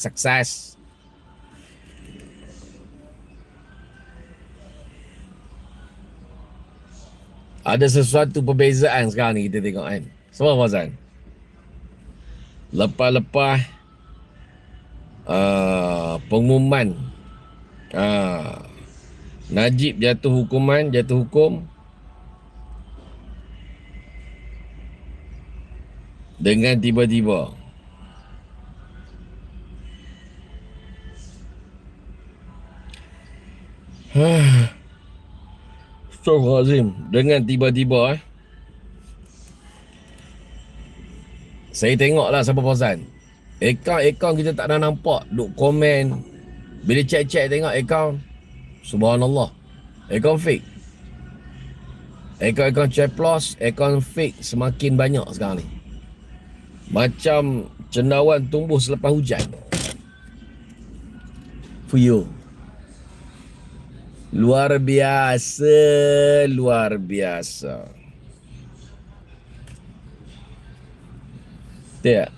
sukses. Ada sesuatu perbezaan sekarang ni kita tengok kan. Semua Fazan. Lepas-lepas uh, pengumuman uh, Najib jatuh hukuman, jatuh hukum dengan tiba-tiba Astaghfirullahaladzim. Dengan tiba-tiba eh. Saya tengoklah siapa Fauzan. Akaun-akaun kita tak ada nampak. Duk komen. Bila cek-cek tengok akaun Subhanallah. Akaun fake. Akaun-akaun ceplos Akaun fake semakin banyak sekarang ni. Macam cendawan tumbuh selepas hujan. Fuyo Luar biasa, luar biasa. Tak?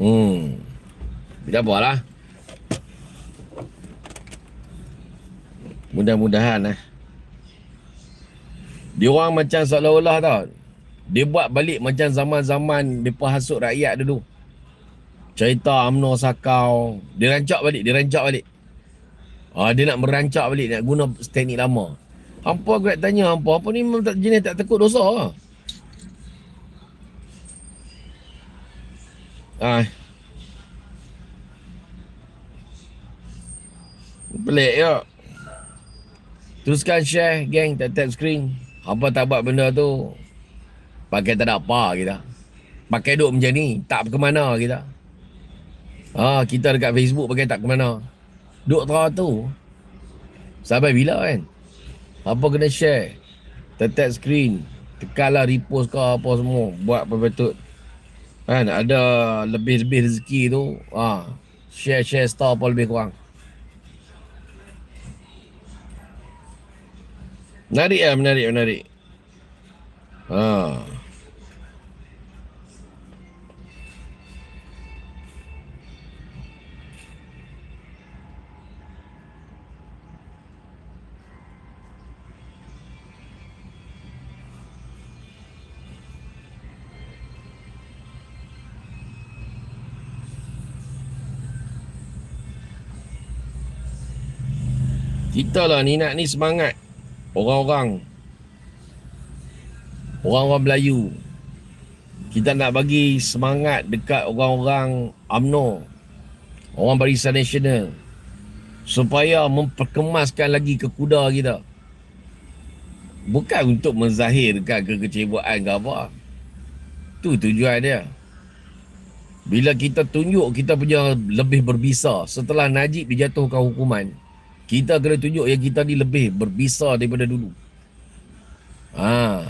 Hmm. Tidak apa lah. Mudah-mudahan eh. Dia orang macam seolah-olah tau. Dia buat balik macam zaman-zaman mereka hasut rakyat dulu. Cerita UMNO sakau. Dia rancak balik, dia rancak balik. Ah dia nak merancak balik nak guna teknik lama. Hampa aku nak tanya hampa, apa ni memang tak jenis tak takut dosa ah. Ah. Pelik ya. Teruskan share geng tak tap screen. Hampa tak buat benda tu. Pakai tak ada apa kita. Pakai duk macam ni, tak ke mana kita. Ah, kita dekat Facebook pakai tak ke mana. Duk tera tu. Sampai bila kan? Apa kena share? Tetap screen. Tekanlah repost ke apa semua. Buat apa betul. Kan? Ada lebih-lebih rezeki tu. Ha, Share-share star apa lebih kurang. Menarik lah menarik menarik. Haa Kita lah ni nak ni semangat. Orang-orang. Orang-orang Melayu. Kita nak bagi semangat dekat orang-orang UMNO. Orang Barisan Nasional. Supaya memperkemaskan lagi ke kuda kita. Bukan untuk menzahirkan kekecewaan ke apa. Tu tujuan dia. Bila kita tunjuk kita punya lebih berbisa Setelah Najib dijatuhkan hukuman kita kena tunjuk yang kita ni lebih berbisa daripada dulu. Ha.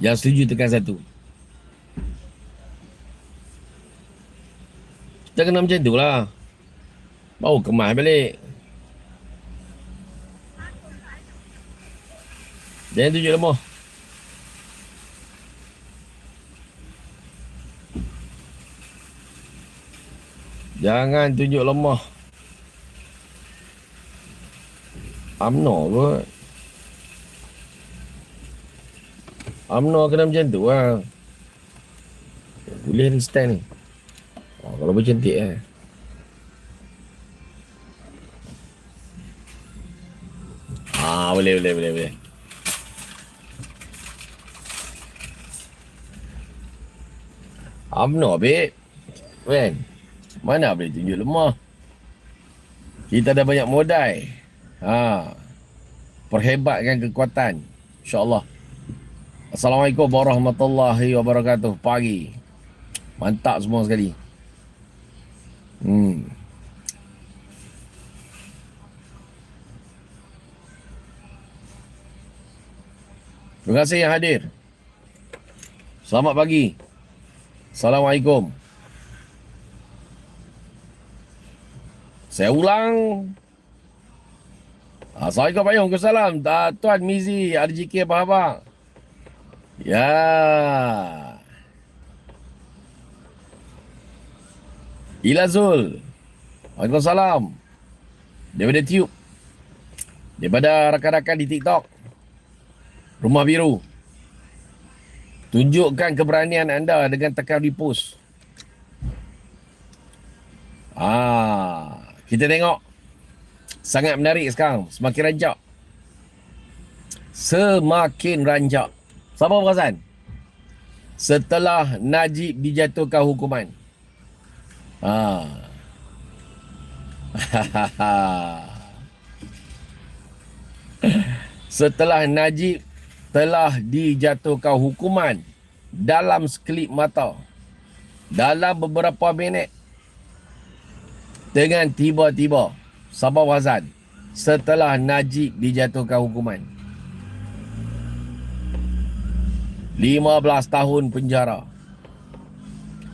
Yang setuju tekan satu. Kita kena macam tu lah. Baru kemas balik. Jangan tunjuk lemah. Jangan tunjuk lemah. UMNO kot UMNO kena macam tu lah Boleh ni stand ni. Oh, Kalau boleh cantik eh. Ah boleh boleh boleh boleh. UMNO babe. Kan Mana boleh tunjuk lemah? Kita dah banyak modal Ha. Perhebatkan kekuatan. InsyaAllah. Assalamualaikum warahmatullahi wabarakatuh. Pagi. Mantap semua sekali. Hmm. Terima kasih yang hadir. Selamat pagi. Assalamualaikum. Saya ulang Assalamualaikum Pak. Waalaikumsalam. Tuan Mizi, RGK apa-apa? Ya. Ilazul. Waalaikumsalam. Daripada Tube. Daripada rakan-rakan di TikTok. Rumah Biru. Tunjukkan keberanian anda dengan tekan repost. Ah, kita tengok. Sangat menarik sekarang. Semakin rancak. Semakin rancak. Siapa perasan? Setelah Najib dijatuhkan hukuman. Ah. Setelah Najib telah dijatuhkan hukuman dalam sekelip mata dalam beberapa minit dengan tiba-tiba Sabah Wazan. Setelah Najib dijatuhkan hukuman. 15 tahun penjara.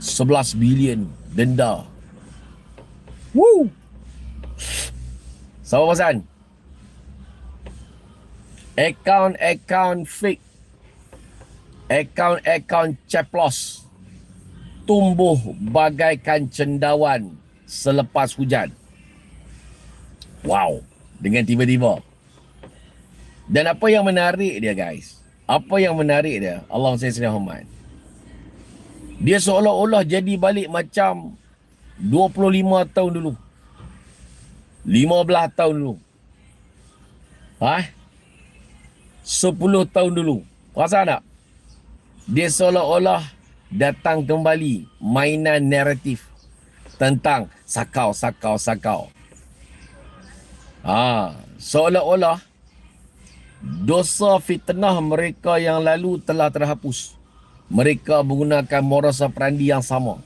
11 bilion denda. Woo! Sabah Wazan. Akaun-akaun fake. Akaun-akaun ceplos Tumbuh bagaikan cendawan Selepas hujan Wow Dengan tiba-tiba Dan apa yang menarik dia guys Apa yang menarik dia Allah Muhammad Dia seolah-olah jadi balik macam 25 tahun dulu 15 tahun dulu Hah? 10 tahun dulu. Perasan tak? Dia seolah-olah datang kembali mainan naratif tentang sakau, sakau, sakau. Ha, seolah-olah dosa fitnah mereka yang lalu telah terhapus. Mereka menggunakan moral operandi yang sama.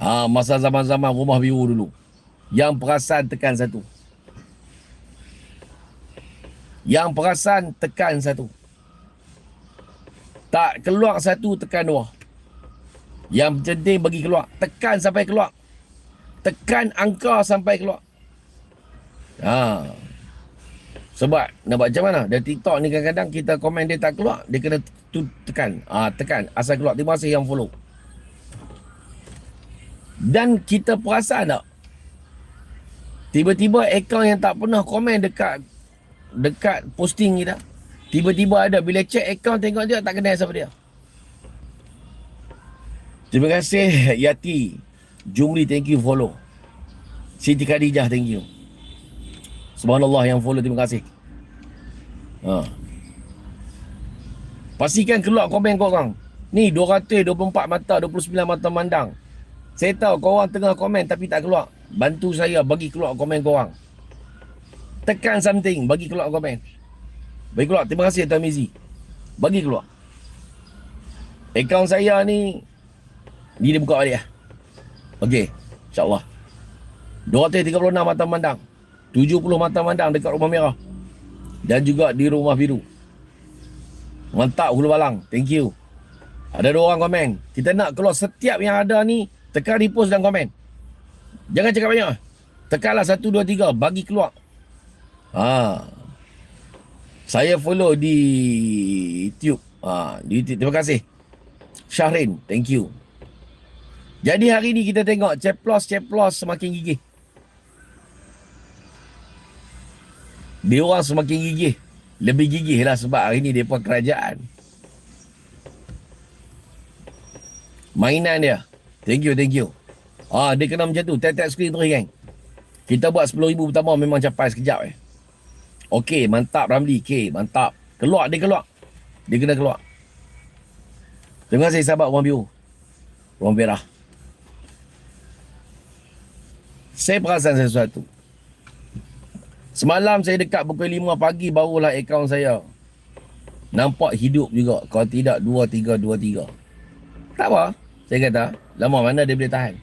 Ha, masa zaman-zaman rumah biru dulu. Yang perasan tekan satu. Yang perasan tekan satu. Tak keluar satu tekan dua. Yang penting bagi keluar. Tekan sampai keluar. Tekan angka sampai keluar. Ha. Sebab nak buat macam mana? Dari TikTok ni kadang-kadang kita komen dia tak keluar. Dia kena tu tekan. Ha, tekan. Asal keluar. Terima kasih yang follow. Dan kita perasan tak? Tiba-tiba akaun yang tak pernah komen dekat dekat posting kita. Tiba-tiba ada bila check account tengok dia tak kenal siapa dia. Terima kasih Yati. Jumli thank you follow. Siti Khadijah thank you. Subhanallah yang follow terima kasih. Ha. Pastikan keluar komen kau orang. Ni 224 mata, 29 mata mandang. Saya tahu kau orang tengah komen tapi tak keluar. Bantu saya bagi keluar komen kau orang tekan something bagi keluar komen bagi keluar terima kasih Tuan Mizi bagi keluar akaun saya ni dia buka balik lah ok insyaAllah 236 mata mandang 70 mata mandang dekat rumah merah dan juga di rumah biru mantap hulu balang thank you ada dua orang komen kita nak keluar setiap yang ada ni tekan repost dan komen jangan cakap banyak tekanlah 1, 2, 3 bagi keluar Ha. Saya follow di YouTube. Ha, di YouTube. Terima kasih. Syahrin, thank you. Jadi hari ni kita tengok ceplos-ceplos semakin gigih. Dia orang semakin gigih. Lebih gigih lah sebab hari ni dia pun kerajaan. Mainan dia. Thank you, thank you. Ah, dia kena macam tu. Tap-tap screen terus, geng. Kita buat 10,000 pertama memang capai sekejap eh. Okey, mantap Ramli. Okey, mantap. Keluar, dia keluar. Dia kena keluar. Terima kasih sahabat Orang Biru. Orang Merah. Saya perasan sesuatu. Semalam saya dekat pukul 5 pagi barulah akaun saya. Nampak hidup juga. Kalau tidak 2, 3, 2, 3. Tak apa. Saya kata, lama mana dia boleh tahan.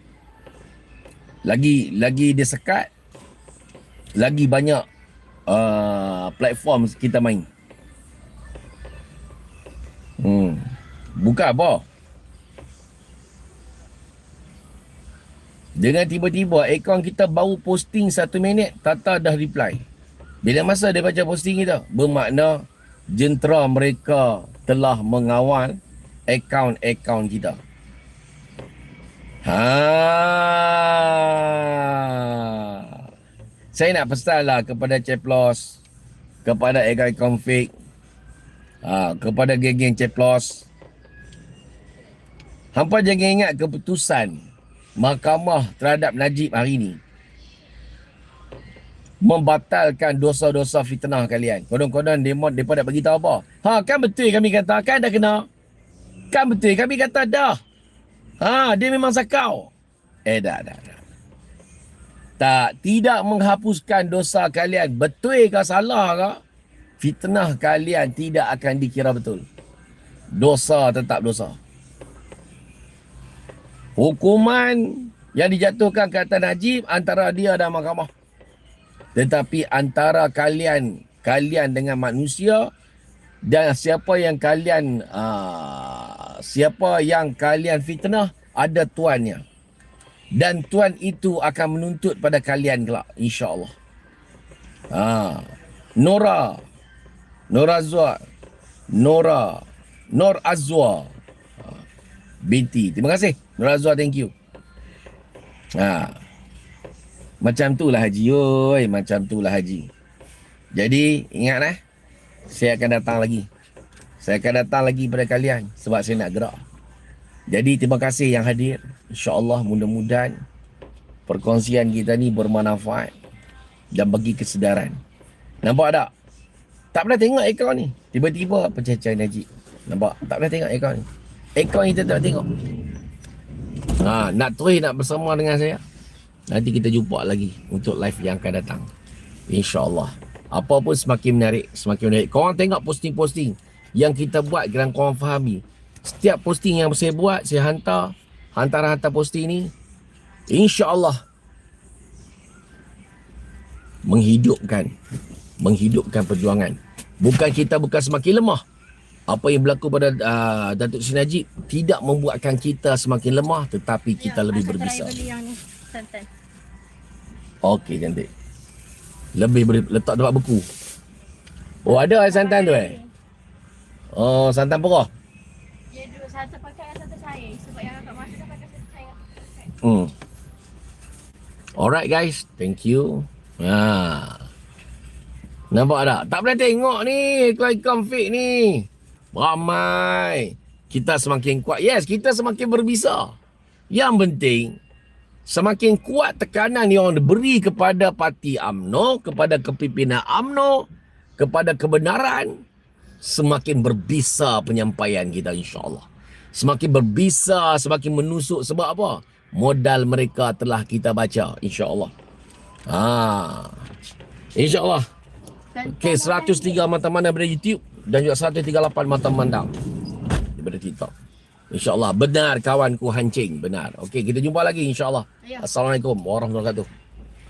Lagi lagi dia sekat. Lagi banyak uh, platform kita main. Hmm. Buka apa? Dengan tiba-tiba akaun kita baru posting satu minit, Tata dah reply. Bila masa dia baca posting kita, bermakna jentera mereka telah mengawal akaun-akaun kita. Ha. Saya nak pesan lah kepada Ceplos, kepada Egai Config, ha, kepada geng-geng Ceplos. Hampa jangan ingat keputusan mahkamah terhadap Najib hari ini membatalkan dosa-dosa fitnah kalian. Kodon-kodon demo depa nak bagi tahu apa? Ha, kan betul kami kata kan dah kena. Kan betul kami kata dah. Ha, dia memang sakau. Eh dah dah dah. Tak, tidak menghapuskan dosa kalian. Betul ke salah ke? Fitnah kalian tidak akan dikira betul. Dosa tetap dosa. Hukuman yang dijatuhkan ke atas Najib antara dia dan mahkamah. Tetapi antara kalian, kalian dengan manusia dan siapa yang kalian uh, siapa yang kalian fitnah ada tuannya. Dan tuan itu akan menuntut pada kalian kelak insya-Allah. Ha. Nora Nora Azwa Nora Nor Azwa ha. binti. Terima kasih. Nora Azwa thank you. Ha. Macam tu lah Haji. Oi, macam tu lah Haji. Jadi, ingat eh. Saya akan datang lagi. Saya akan datang lagi pada kalian sebab saya nak gerak. Jadi, terima kasih yang hadir. InsyaAllah mudah-mudahan perkongsian kita ni bermanfaat dan bagi kesedaran. Nampak tak? Tak pernah tengok akaun ni. Tiba-tiba pencecah Najib. Nampak? Tak pernah tengok akaun ni. Akaun kita tak tengok. Ha, nak terus nak bersama dengan saya. Nanti kita jumpa lagi untuk live yang akan datang. InsyaAllah. Apa pun semakin menarik, semakin menarik. Korang tengok posting-posting yang kita buat, kerana korang fahami. Setiap posting yang saya buat, saya hantar. Hantar-hantar posting ni. InsyaAllah. Menghidupkan. Menghidupkan perjuangan. Bukan kita bukan semakin lemah. Apa yang berlaku pada uh, Datuk Sri Najib tidak membuatkan kita semakin lemah tetapi kita Ya, lebih berbisa. yang. Okey cantik. Lebih ber, letak tempat beku. Oh ada air santan tu eh? Oh santan perah. Dia dulu satu pakai satu saya. Sebab yang agak masa pakai satu saya. Hmm. Alright guys, thank you. Ha. Nampak tak? Tak pernah tengok ni iklan-iklan fake ni. Ramai. Kita semakin kuat. Yes, kita semakin berbisa. Yang penting, semakin kuat tekanan yang diberi kepada parti AMNO, kepada kepimpinan AMNO, kepada kebenaran, semakin berbisa penyampaian kita insyaAllah. Semakin berbisa, semakin menusuk. Sebab apa? Modal mereka telah kita baca insyaAllah. Ha. InsyaAllah. Okey, 103 mata-mata daripada YouTube dan juga 138 mata mandang daripada TikTok. InsyaAllah benar kawanku hancing, benar. Okey, kita jumpa lagi insyaAllah. Ya. Assalamualaikum warahmatullahi wabarakatuh.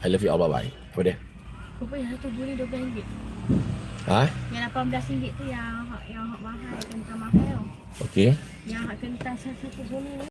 I love you all, bye-bye. Apa dia? Apa yang satu bunyi RM12? Ha? Yang RM18 tu yang yang hak mahal, kentang mahal. Okey. Yang hak kentang satu bunyi ni